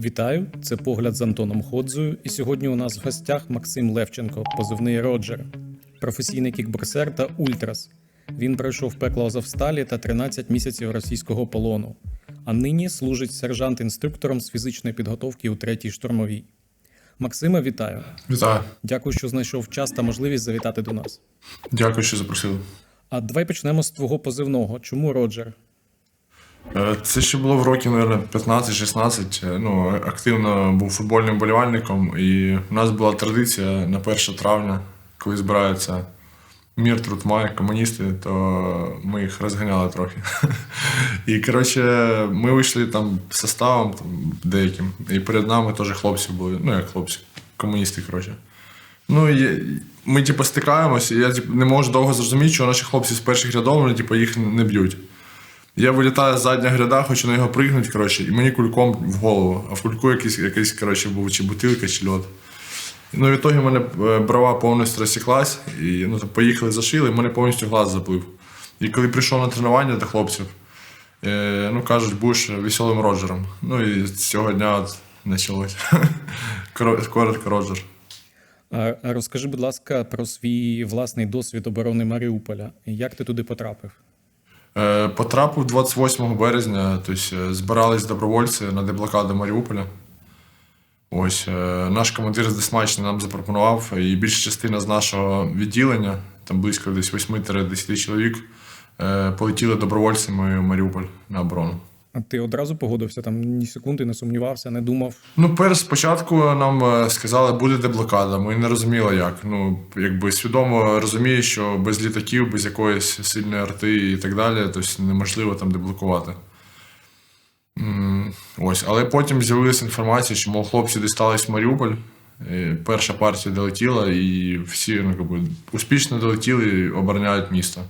Вітаю, це погляд з Антоном Ходзою. І сьогодні у нас в гостях Максим Левченко, позивний Роджер, професійний кікбоксер та ультрас. Він пройшов пекло Азовсталі та 13 місяців російського полону, а нині служить сержант-інструктором з фізичної підготовки у третій штурмовій. Максиме, вітаю! Вітаю. Дякую, що знайшов час та можливість завітати до нас. Дякую, що запросили. А давай почнемо з твого позивного. Чому Роджер? Е, Це ще було в років, мабуть, 15-16. Е, Ну, активно був футбольним болівальником, і у нас була традиція на 1 травня, коли збираються мір, труд, май, комуністи, то ми їх розганяли трохи. І коротше, ми вийшли там составом там, деяким, і перед нами теж хлопці були. Ну, як хлопці, комуністи, коротше. Ну, і ми, типу, стикаємося, і я типу, не можу довго зрозуміти, що наші хлопці з перших рядов, вони, типу, їх не б'ють. Я вилітаю з задня гряда, хочу на його пригнути, коротше, і мені кульком в голову. А в кульку якийсь, якийсь коротше, був чи бутилка, чи льод. Ну, в ітогі мене е, брова повністю розсіклась, і ну, там, поїхали зашили, і мене повністю глаз заплив. І коли прийшов на тренування до хлопців, е, ну кажуть, будеш веселим Роджером. Ну і з цього дня от почалось. Коро- Коротко Роджер. Розкажи, будь ласка, про свій власний досвід оборони Маріуполя. Як ти туди потрапив? Е, Потрапив 28 березня, тобто е, збирались добровольці на деблокаду Маріуполя. Ось е, наш командир з Десмачни нам запропонував, і більша частина з нашого відділення, там близько десь 8-10 чоловік, полетіли добровольцями в Маріуполь на оборону. Ти одразу погодився там ні секунди не сумнівався, не думав. Ну, перш спочатку нам е, сказали, буде деблокада. Ми не розуміли, як. Ну, якби свідомо розуміє, що без літаків, без якоїсь сильної арти і так далі, тобто неможливо там деблокувати. Ось, але потім з'явилася інформація, що мов хлопці дістались в Маріуполь. е, Перша партія долетіла, і всі ну, якби, успішно долетіли і обороняють місто.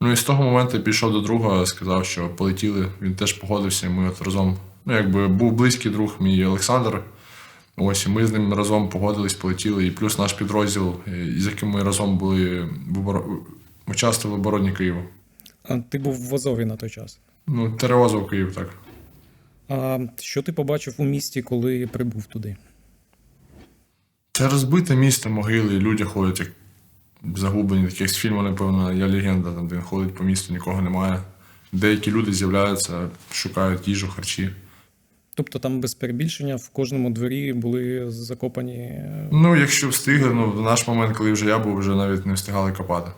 Ну і з того моменту я пішов до друга, сказав, що полетіли. Він теж погодився, і ми от разом. Ну, якби був близький друг мій Олександр. Ось, і ми з ним разом погодились, полетіли. І плюс наш підрозділ, е, з яким ми разом були в оборо... участвували в обороні Києва. А ти був в Азові на той час. Ну, Теревозов Київ, так. А що ти побачив у місті, коли прибув туди? Це розбите місто, могили, люди ходять як загублені, з фільму, напевно, я легенда, там, де він ходить по місту, нікого немає. Деякі люди з'являються, шукають їжу, харчі. Тобто там без перебільшення в кожному дворі були закопані. е, Ну, якщо встигли, ну, в наш момент, коли вже я був, вже навіть не встигали копати.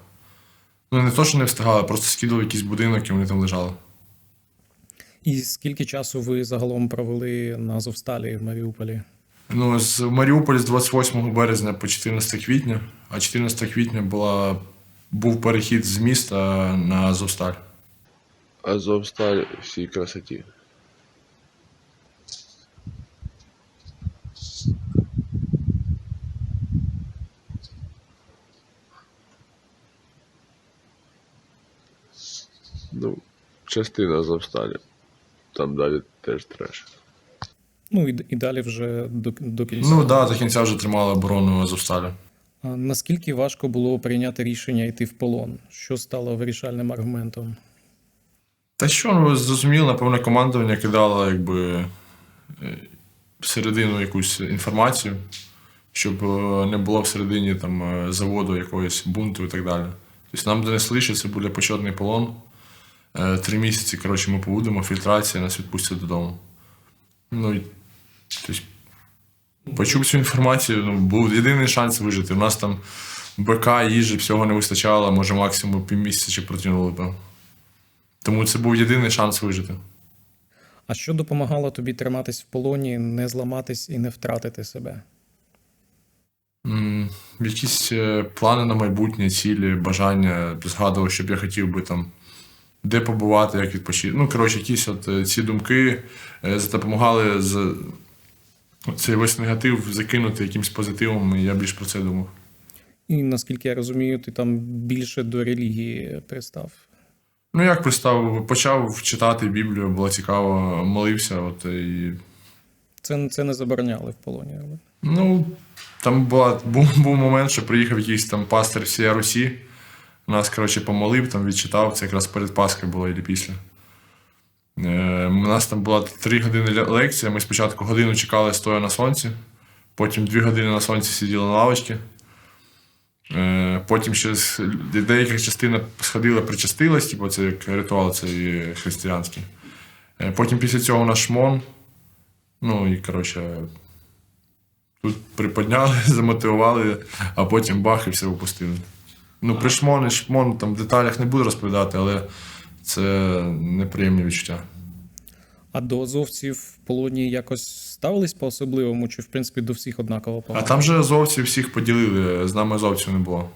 Ну, не то, що не встигали, просто скидали якийсь будинок і вони там лежали. І скільки часу ви загалом провели на Азовсталі в Маріуполі? Ну, з Маріуполя з 28 березня по 14 квітня, а 14 квітня була, був перехід з міста на Азовсталь. Азовсталь всій красоті. Ну, частина Азовсталі. Там далі теж треш. Ну і, і далі вже до, до кінця. Ну так, да, до кінця вже тримали оборону Азовсталі. Наскільки важко було прийняти рішення йти в полон? Що стало вирішальним аргументом? Та що, ну, зрозуміло, напевно, командування кидало якби е, всередину якусь інформацію, щоб е, не було всередині там е, заводу якогось бунту і так далі. Тобто нам донесли, що це буде почетний полон. Три місяці, коротше, ми побудемо, фільтрація, нас відпустять додому. Ну, тобто, почув цю інформацію, ну, був єдиний шанс вижити. У нас там БК, їжі, всього не вистачало, може максимум півмісяця чи протягнули б. Тому це був єдиний шанс вижити. А що допомагало тобі триматись в полоні, не зламатись і не втратити себе? М, Якісь е, плани на майбутнє, цілі, бажання, згадував, щоб я хотів би там де побувати, як відпочити. Ну, коротше, якісь от е, ці думки е, допомагали з цей весь негатив закинути якимось позитивом, і я більш про це думав. І наскільки я розумію, ти там більше до релігії пристав. Ну, як пристав, почав читати Біблію, було цікаво, молився. От, і Це, це не забороняли в полоні. Але... Ну, там була, був, був момент, що приїхав якийсь там пастир всієї Русі. Нас, коротше, помолив, там відчитав, це якраз перед Пасхою було і після. Е, У нас там була три години лекція. Ми спочатку годину чекали стоя на сонці, потім дві години на сонці сиділи на лавочці. Е, Потім ще деяка частина сходила, причастилась, типу це як ритуал цей християнський. Е, Потім після цього наш шмон. Ну і коротше, тут приподняли, замотивували, а потім бах і все випустили. Ну, при шмон і шмон там в деталях не буду розповідати, але це неприємні відчуття. А до азовців в полоні якось ставились по-особливому, чи в принципі до всіх однаково А там же азовці всіх поділили, з нами азовців не було.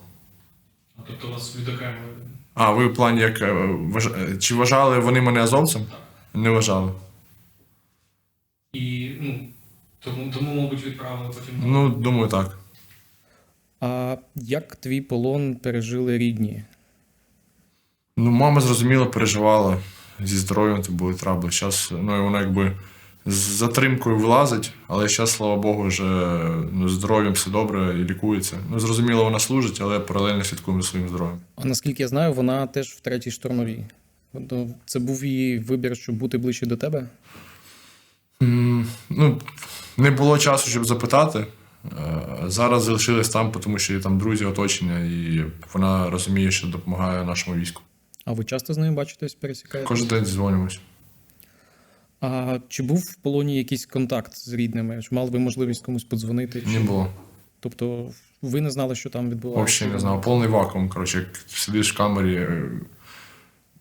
Тобто вас відокремили? А, ви в плані як е, чи вважали вони мене азовцем? Не вважали. І ну, тому, тому, мабуть, відправили потім. Ну, думаю, так. А як твій полон пережили рідні? Ну, мама зрозуміло переживала зі здоров'ям, то були трабли. Зараз, ну, і вона якби з затримкою вилазить, але зараз, слава Богу, вже ну, здоров'ям все добре і лікується. Ну, зрозуміло, вона служить, але паралельно слідкуємо за своїм здоров'ям. А наскільки я знаю, вона теж в третій штурмовій. Тобто Це був її вибір, щоб бути ближче до тебе? М, Ну, не було часу, щоб запитати. Е, Зараз залишились там, тому що є там друзі, оточення, і вона розуміє, що допомагає нашому війську. А ви часто з нею бачитесь, пересікаєте? Кожен день дзвонимось. А чи був в полоні якийсь контакт з рідними? Чи мали ви можливість комусь подзвонити? Чи... Не було. Тобто ви не знали, що там відбувається? Взагалі не знав. Повний вакуум. Коротше, як сидиш в камері, е,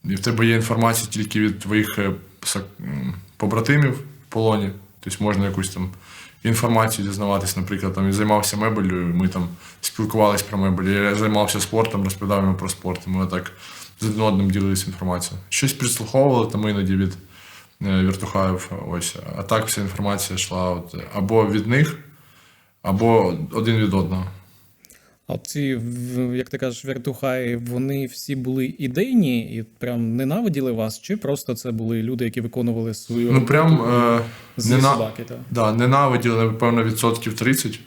і в тебе є інформація тільки від твоїх е, побратимів в полоні. Тобто можна якусь там інформацію дізнаватись, наприклад, там я займався мебелью, ми там спілкувалися про мебель. Я займався спортом, розповідав йому про спорт. Ми так з один одним ділилися інформацією. Щось підслуховували там іноді від е, віртухаїв. Ось. А так вся інформація йшла от, або від них, або один від одного. А ці, як ти кажеш, вертухаї, вони всі були ідейні і прям ненавиділи вас, чи просто це були люди, які виконували свою Ну прям е, зі нена... собаки? Та? да, ненавиділи, напевно, відсотків 30.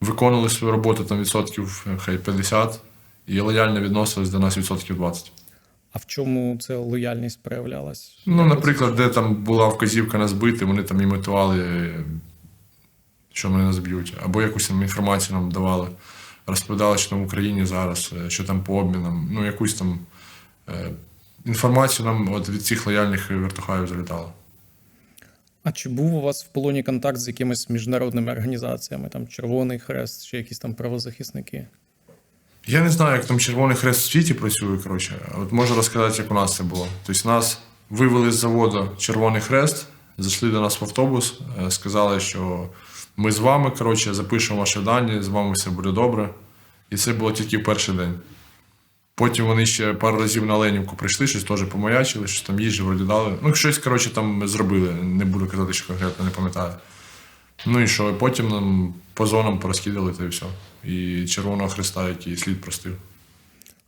Виконували свою роботу там відсотків е, хай 50, і лояльно відносились до нас відсотків 20. А в чому ця лояльність проявлялась? Ну, наприклад, де там була вказівка на збити, вони там імітували, що мене не зб'ють. Або якусь там інформацію нам давали. Розповідали, що там в Україні зараз, е, що там по обмінам. Ну, якусь там е, інформацію нам от від цих лояльних вертухаїв залітало. А чи був у вас в полоні контакт з якимись міжнародними організаціями, там Червоний Хрест чи якісь там правозахисники? Я не знаю, як там Червоний Хрест в світі працює, коротше. От можу розказати, як у нас це було. Тобто нас вивели з заводу Червоний Хрест, зайшли до нас в автобус, е, сказали, що ми з вами, коротше, запишемо ваші дані, з вами все буде добре. І це було тільки в перший день. Потім вони ще пару разів на Ленівку прийшли, щось теж помаячили, щось там їжі вроді дали. Ну, щось, коротше, там зробили. Не буду казати, що конкретно не пам'ятаю. Ну і що? І потім нам по зонам порозкидали, та і все. І Червоного Христа, який слід простив.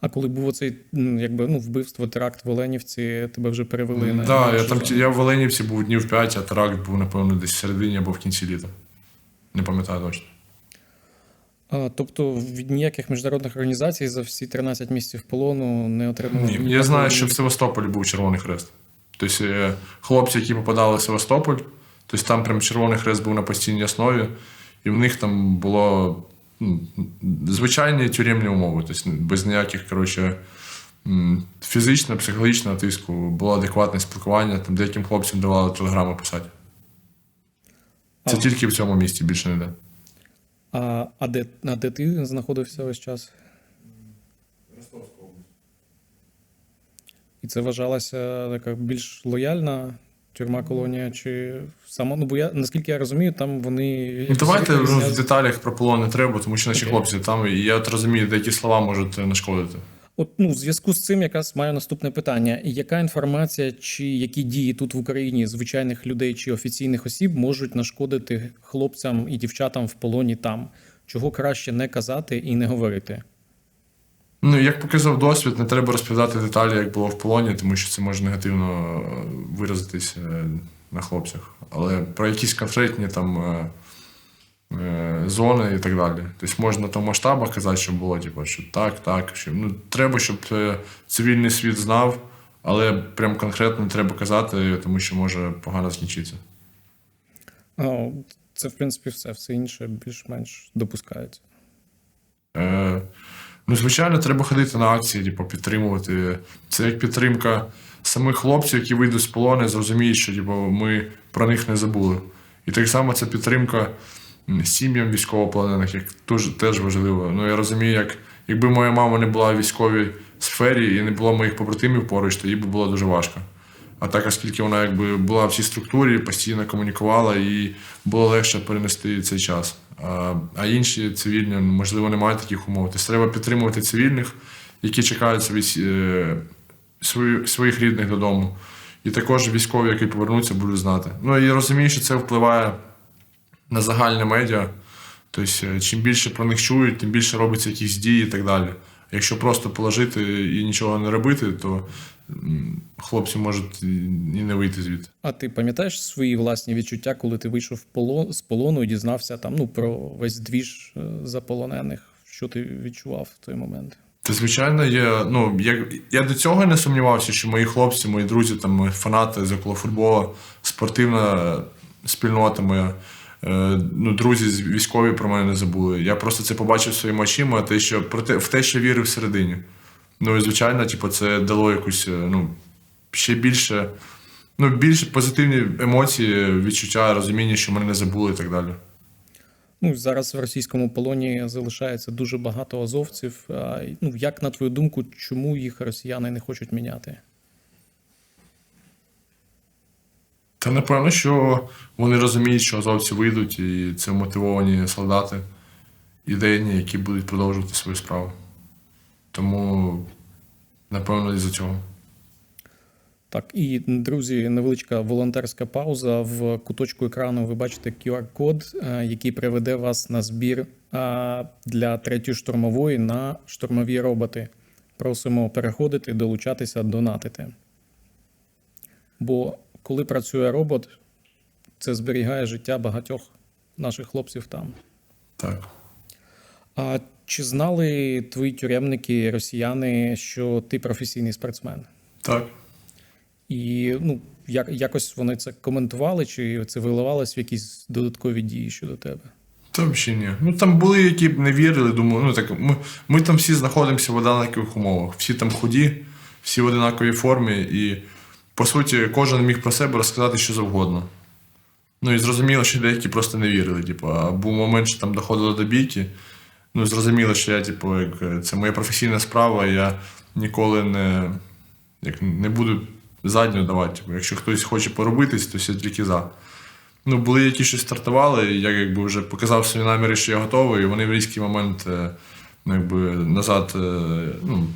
А коли був оцей якби ну вбивство, теракт в Оленівці, тебе вже перевели на Так, я там зону? я в Оленівці був днів 5, а теракт був, напевно, десь в середині або в кінці літа. Не пам'ятаю точно. А, тобто від ніяких міжнародних організацій за всі 13 місяців полону не отримали. Ні, я знаю, що в Севастополі був Червоний Хрест. Тобто е, хлопці, які попадали в Севастополь, тобто там прям Червоний Хрест був на постійній основі, і в них там було ну, звичайні тюремні умови, тобто без ніяких, коротше, м, фізичного, психологічного тиску, було адекватне спілкування, там деяким хлопцям давали телеграми писати. Це А. тільки в цьому місті, більше не де. А, а, де, а де ти знаходився весь час? І це вважалася така більш лояльна тюрма колонія, чи само, ну бо я наскільки я розумію, там вони. Ну, давайте ну, в деталях про полон не треба, тому що наші Окей. хлопці там, і я от розумію, деякі слова можуть нашкодити. От ну, в зв'язку з цим якраз маю наступне питання: яка інформація чи які дії тут в Україні звичайних людей чи офіційних осіб можуть нашкодити хлопцям і дівчатам в полоні там? Чого краще не казати і не говорити? Ну, як показав досвід, не треба розповідати деталі, як було в полоні, тому що це може негативно е, виразитись е, на хлопцях. Але про якісь конкретні там е, зони і так далі. Тобто можна там масштабах казати, що було, типу, що так, так. Що, ну, треба, щоб цивільний світ знав, Але прям конкретно не треба казати, тому що може погано закінчитися. А, Це, в принципі, все. Все інше більш-менш допускається. Е, ну, звичайно, треба ходити на акції, типу, підтримувати. Це як підтримка самих хлопців, які вийдуть з полону, зрозуміють, що типу, ми про них не забули. І так само це підтримка сім'ям військовополонених, як теж, теж важливо. Ну, я розумію, як, якби моя мама не була в військовій сфері і не було моїх побратимів поруч, то їй би було дуже важко. А так, оскільки вона якби була в цій структурі, постійно комунікувала, і було легше перенести цей час. А, інші цивільні, можливо, не мають таких умов. Тобто треба підтримувати цивільних, які чекають свої, е, свої, своїх рідних додому. І також військові, які повернуться, будуть знати. Ну і розумію, що це впливає на загальне медіа. Тобто, е, чим більше про них чують, тим більше робиться якісь дії і так далі. Якщо просто положити і нічого не робити, то хлопці можуть і не вийти звідти. А ти пам'ятаєш свої власні відчуття, коли ти вийшов з полону і дізнався там, ну, про весь двіж е, заполонених? Що ти відчував в той момент? Та звичайно, є. Ну я, я до цього не сумнівався, що мої хлопці, мої друзі, там мої фанати з футболу, спортивна спільнота моя. Е, Ну, друзі військові про мене не забули. Я просто це побачив своїми очима, те, що про те, в те, що вірив всередині. Ну і звичайно, типу, це дало якусь, е, ну, ще більше, ну, більш позитивні емоції, відчуття, розуміння, що мене не забули і так далі. Ну, зараз в російському полоні залишається дуже багато азовців. Ну, як на твою думку, чому їх росіяни не хочуть міняти? Та напевно, що вони розуміють, що азовці вийдуть, і це мотивовані солдати, ідейні, які будуть продовжувати свою справу. Тому, напевно, із-за цього. Так, і друзі, невеличка волонтерська пауза. В куточку екрану ви бачите QR-код, е, який приведе вас на збір е, для третьої штурмової на штурмові роботи. Просимо переходити, долучатися, донатити. Бо коли працює робот, це зберігає життя багатьох наших хлопців там. Так. А чи знали твої тюремники, росіяни, що ти професійний спортсмен? Так. І ну, як, якось вони це коментували, чи це виливалось в якісь додаткові дії щодо тебе? Там ще ні. Ну там були, які б не вірили, думаю, ну так ми, ми там всі знаходимося в однакових умовах. Всі там худі, всі в однаковій формі, і по суті, кожен міг про себе розказати що завгодно. Ну і зрозуміло, що деякі просто не вірили. Типу, а був момент, що там доходило до бійки. Ну, зрозуміло, що я, типу, як е, це моя професійна справа, я ніколи не, як, не буду задню давати. Типу, якщо хтось хоче поробитись, то все тільки за. Ну, були які щось стартували, я якби вже показав свої наміри, що я готовий, і вони в різкий момент е, ну, якби, назад е, ну,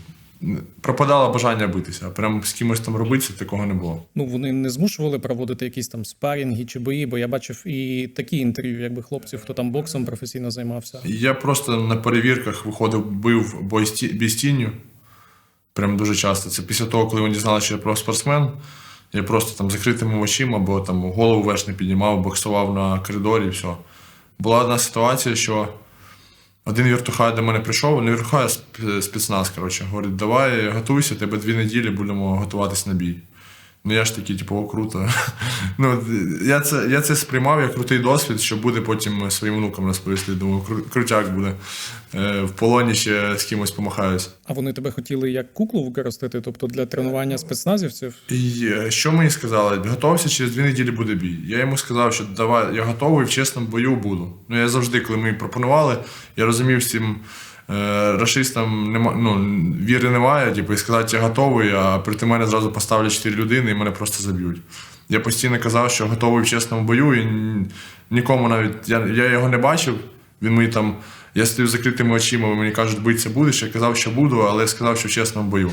пропадало бажання битися. А прям з кимось там робитися такого не було. Ну, вони не змушували проводити якісь там спарінги чи бої, бо я бачив і такі інтерв'ю, якби хлопців, хто там боксом професійно займався. Я просто на перевірках виходив, бив бой бій з тінню. Прям дуже часто. Це після того, коли вони дізналися, що я профспортсмен. Я просто там закритими очима, або там голову вверх не піднімав, боксував на коридорі і все. Була одна ситуація, що один віртухай до мене прийшов, не віртухай, сп- спецназ, коротше. Говорить, давай готуйся, тебе дві неділі будемо готуватись на бій. Ну я ж такий, типу, о, круто. ну, я, це, я це сприймав як крутий досвід, що буде потім своїм внукам розповісти. Думаю, кру- крутяк буде. Е, в полоні ще з кимось помахаюсь. А вони тебе хотіли як куклу використати, тобто для тренування спецназівців? І е, що мені сказали? Готовся, через дві неділі буде бій. Я йому сказав, що давай, я готовий в чесному бою буду. Ну я завжди, коли мені пропонували, я розумів всім е, рашистам нема, ну, віри немає, типу, і сказати, я готовий, а проти мене зразу поставлять чотири людини і мене просто заб'ють. Я постійно казав, що готовий в чесному бою, і нікому навіть я, я його не бачив. Він мені там, я стою закритими очима, мені кажуть, битися будеш. Я казав, що буду, але я сказав, що в чесному бою.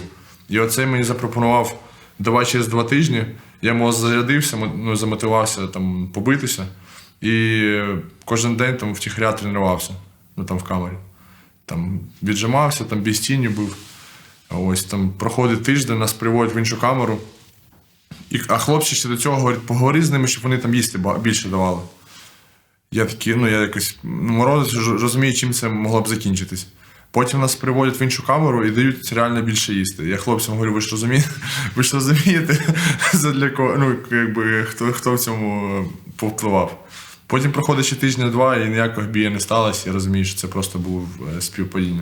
І оце мені запропонував давай через два тижні. Я йому зарядився, ну, замотивувався там побитися. І кожен день там втіхаря тренувався, ну там в камері. Там віджимався, там без тіні був. Ось там проходить тиждень, нас приводять в іншу камеру. І, а хлопці ще до цього говорять, поговори з ними, щоб вони там їсти більше давали. Я такий, ну я якось ну, морозився, розумію, чим це могло б закінчитись. Потім нас приводять в іншу камеру і дають реально більше їсти. Я хлопцям говорю, ви ж розумієте, ви ж розумієте, задля кого, ну, якби, хто, хто в цьому е, повпливав. Потім проходить ще тижня-два, і ніякого бія не сталося. Я розумію, що це просто був е, співпадіння.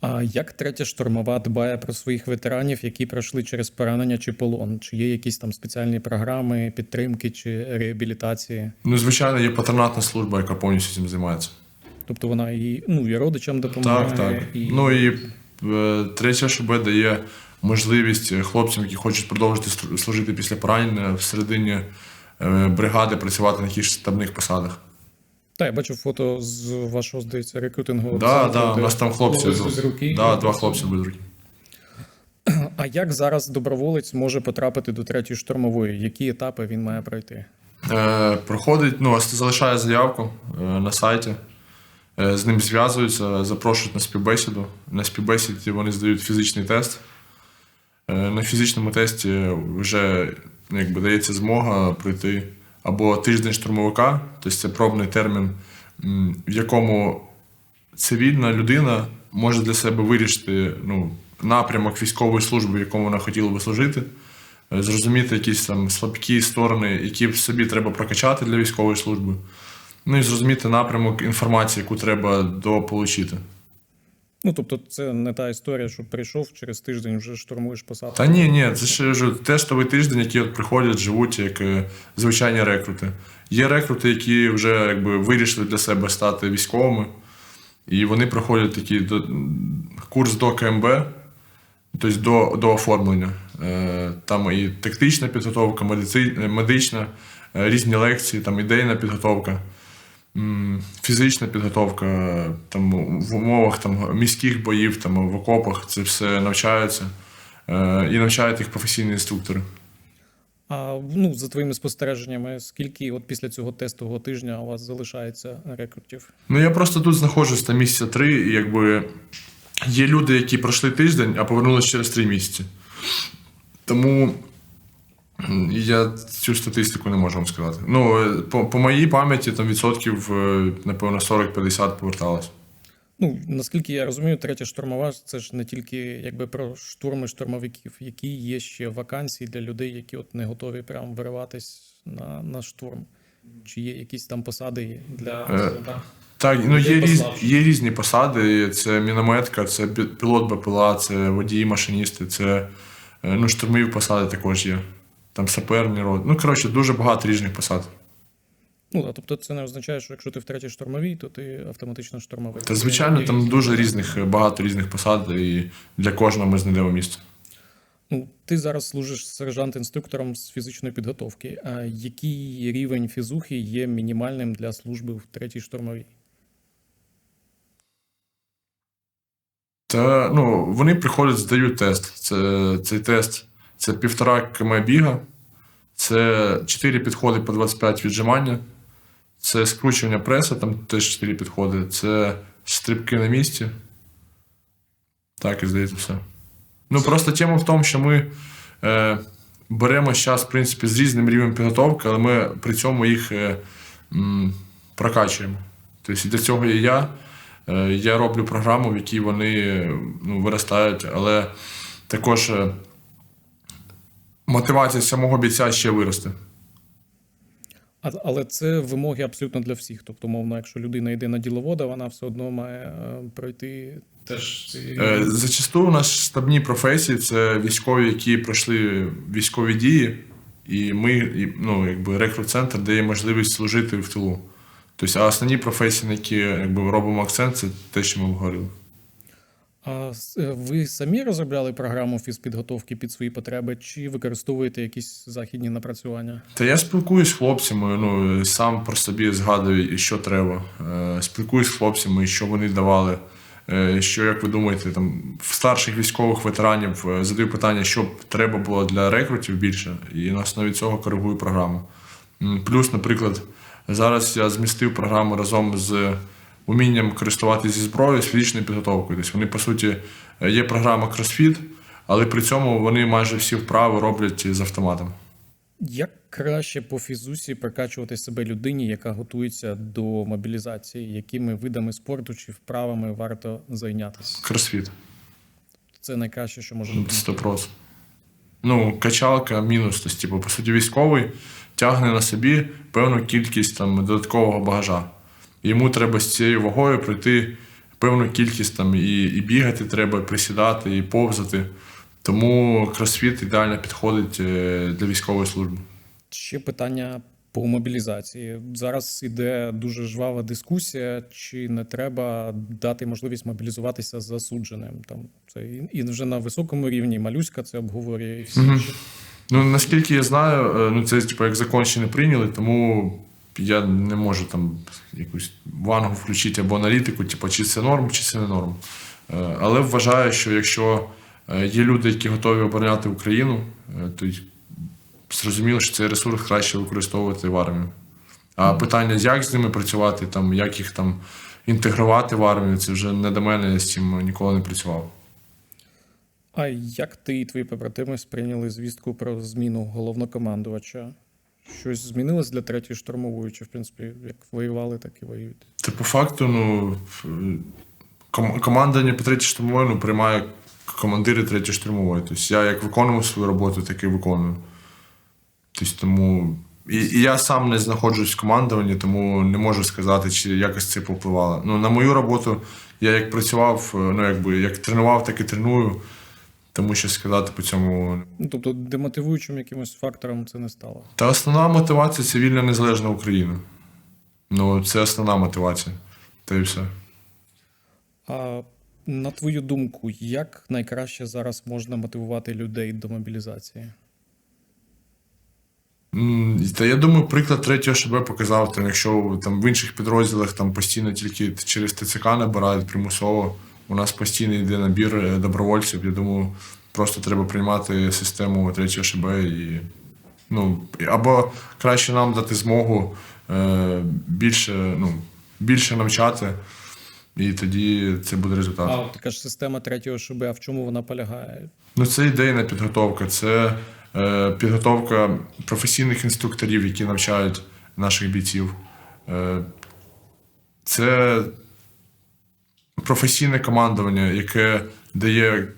А як третя штурмова дбає про своїх ветеранів, які пройшли через поранення чи полон? Чи є якісь там спеціальні програми підтримки чи реабілітації? Ну, звичайно, є патронатна служба, яка повністю цим займається. Тобто вона і ну і родичам допомагає. Так, так. І... Ну і е, третє ШБ дає можливість хлопцям, які хочуть продовжити служити після поранення, всередині е, бригади працювати на якихось штабних посадах. Так, я бачив фото з вашого, здається, Да, центру, да, у нас там хлопці з- без руки. Да, два хлопці без руки. А як зараз доброволець може потрапити до третьої штурмової? Які етапи він має пройти? Е, проходить, ну, залишає заявку е, на сайті. Е, з ним зв'язуються, запрошують на співбесіду. На співбесіді вони здають фізичний тест. Е, на фізичному тесті вже якби, дається змога пройти або тиждень штурмовика, тобто це пробний термін, в якому цивільна людина може для себе вирішити ну, напрямок військової служби, в якому вона хотіла би служити, е, зрозуміти якісь там слабкі сторони, які в собі треба прокачати для військової служби. Ну і зрозуміти напрямок інформації, яку треба дополучити. Ну тобто, це не та історія, що прийшов через тиждень вже штурмуєш посадку. Та ні, ні, це ж тестовий тиждень, які от приходять, живуть як е, звичайні рекрути. Є рекрути, які вже якби вирішили для себе стати військовими, і вони проходять такий курс до КМБ, тобто до, до оформлення. Е, Там і тактична підготовка, медична, е, різні лекції, там ідейна підготовка. Фізична підготовка там, в умовах там, міських боїв, там, в окопах, це все навчаються. Е, І навчають їх професійні інструктори. А ну за твоїми спостереженнями, скільки от після цього тестового тижня у вас залишається рекрутів? Ну я просто тут знаходжусь там місяця три, і якби є люди, які пройшли тиждень, а повернулися через три місяці. Тому я цю статистику не можу вам сказати. Ну, по, по моїй пам'яті там відсотків, е, напевно, 40-50 поверталось. Ну наскільки я розумію, третя штурмова це ж не тільки якби про штурми штурмовиків, які є ще вакансії для людей, які от не готові прям вириватись на, на штурм. Чи є якісь там посади для Е, так? Ну є, Є різ, є різні посади. Це мінометка, це пілот БПЛА, це водії, машиністи, це е, ну, штурмові посади також є. Там саперні род. Ну, коротше, дуже багато різних посад. Ну а тобто це не означає, що якщо ти в третій штурмовій, то ти автоматично штурмовик. Та звичайно, там різні дуже різних, е, багато різних посад, і для кожного ми знайдемо місце. Ну, ти зараз служиш сержант-інструктором з фізичної підготовки. А який рівень фізухи є мінімальним для служби в третій штурмовій? Та ну, вони приходять, здають тест. Це, цей тест це півтора км біга, це 4 підходи по 25 віджимання, це скручування преса, там теж 4 підходи, це стрибки на місці. Так, і здається, все. Ну, просто тема в тому, що ми е, беремо зараз, в принципі, з різним рівнем підготовки, але ми при цьому їх е, м, прокачуємо. Тобто для цього є я. Е, Я роблю програму, в якій вони ну, виростають, але також е, мотивація самого бійця ще виросте. А, але це вимоги абсолютно для всіх. Тобто, мовно, якщо людина йде на діловода, вона все одно має е, пройти теж. Е, Зачасту у нас штабні професії це військові, які пройшли військові дії, і ми, і, ну, якби рекрут-центр дає можливість служити в тилу. Тобто, а основні професії, на які якби, робимо акцент, це те, що ми говорили. А е, ви самі розробляли програму фізпідготовки під свої потреби, чи використовуєте якісь західні напрацювання? Та я спілкуюсь з хлопцями, ну сам про собі згадую, що треба. Е, Спілкуюсь з хлопцями, що вони давали. Е, Що, як ви думаєте, там в старших військових ветеранів задаю питання, що треба було для рекрутів більше, і на основі цього коригую програму. Плюс, наприклад, зараз я змістив програму разом з умінням користуватися зі зброєю з фізичною підготовкою. Тобто вони, по суті, е, є програма CrossFit, але при цьому вони майже всі вправи роблять з автоматом. Як краще по фізусі прокачувати себе людині, яка готується до мобілізації? Якими видами спорту чи вправами варто зайнятися? Кросфіт. Це найкраще, що може бути. Це просто. Ну, качалка мінус. Тобто, типу, по суті, військовий тягне на собі певну кількість там, додаткового багажа. Йому треба з цією вагою пройти певну кількість там, і, і бігати треба, і присідати, і повзати. Тому кросфіт ідеально підходить е, для військової служби. Ще питання по мобілізації. Зараз іде дуже жвава дискусія, чи не треба дати можливість мобілізуватися засудженим. Там це і- вже на високому рівні. Малюська це обговорює і всі. інші. Ну, наскільки я знаю, е, ну, це типу, як закон ще не прийняли, тому я не можу там якусь вангу включити або аналітику, типу, чи це норм, чи це не норм. Е, Але вважаю, що якщо е, є люди, які готові обороняти Україну, е, то зрозуміло, що цей ресурс краще використовувати в армію. А питання, як з ними працювати, там, як їх там інтегрувати в армію, це вже не до мене, я з цим ніколи не працював. А як ти і твої побратими сприйняли звістку про зміну головнокомандувача? Щось змінилось для третьої штурмової, чи в принципі як воювали, так і воюють? Та по факту, ну, ком- командування по третій штурмової ну, приймає командири третьої штурмової. Тобто я як виконував свою роботу, так і виконую. Тобто, тому. І, і я сам не знаходжусь в командуванні, тому не можу сказати, чи якось це повпливало. Ну, на мою роботу я як працював, е, ну якби як тренував, так і треную. Тому що сказати по цьому. Ну тобто демотивуючим якимось фактором це не стало. Та основна мотивація це вільна незалежна Україна. Ну, це основна мотивація. Та й все. А на твою думку, як найкраще зараз можна мотивувати людей до мобілізації? М, Та я думаю, приклад третього ШБ показав, там, якщо там в інших підрозділах там постійно тільки через ТЦК набирають примусово. У нас постійно йде набір е, добровольців. Я думаю, просто треба приймати систему третього ШБ і ну, або краще нам дати змогу е, більше, ну, більше навчати, і тоді це буде результат. А така ж система третього ШБ, а в чому вона полягає? Ну, це ідейна підготовка, це е, підготовка професійних інструкторів, які навчають наших бійців. Е, це професійне командування, яке дає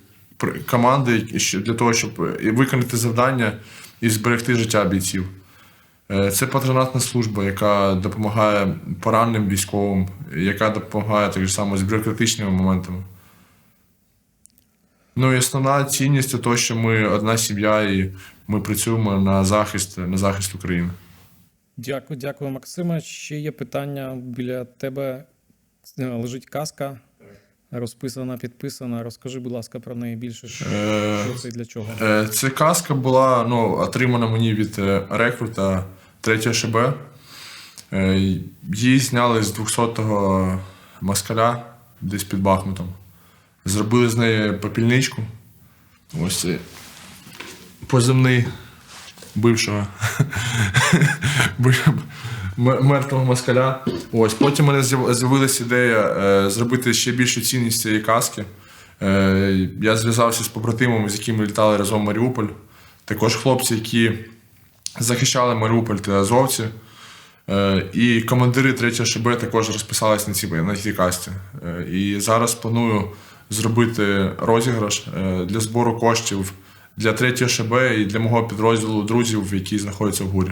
команди для того, щоб е, виконати завдання і зберегти життя бійців. Е, Це патронатна служба, яка допомагає пораненим військовим, яка допомагає так само з бюрократичними моментами. Ну і основна цінність це те, що ми одна сім'я і ми працюємо на захист, на захист України. Дякую, дякую, Максиме. Ще є питання біля тебе. Е, Лежить каска, розписана, підписана. Розкажи, будь ласка, про неї більше. Що, Е, це і для чого? Е, Ця каска була ну, отримана мені від е, рекрута 3 ШБ. Її зняли з 200-го москаля десь під Бахмутом. Зробили з неї попільничку. Ось це поземний бившого мертвого москаля. Ось. Потім у мене з'яв- з'явилася ідея е, зробити ще більшу цінність цієї каски. Е, я зв'язався з побратимами, з якими літали разом Маріуполь. Також хлопці, які захищали Маріуполь та азовці. Е, І командири 3 ШБ також розписались на цій, на цій касті. І зараз планую зробити розіграш для збору коштів для 3 ШБ і для мого підрозділу друзів, які знаходяться в гурі.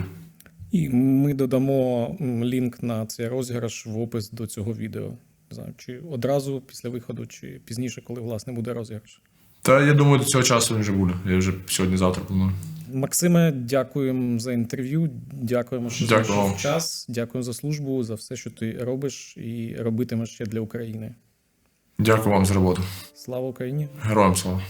І ми додамо лінк на цей розіграш в опис до цього відео. Не знаю, чи одразу після виходу, чи пізніше, коли власне буде розіграш. Та я думаю, до цього часу він вже буде. Я вже сьогодні-завтра планую. Максиме, дякуємо за інтерв'ю. Дякуємо, що Дякую знайшов час. Дякуємо за службу, за все, що ти робиш і робитимеш ще для України. Дякую вам за роботу. Слава Україні! Героям слава.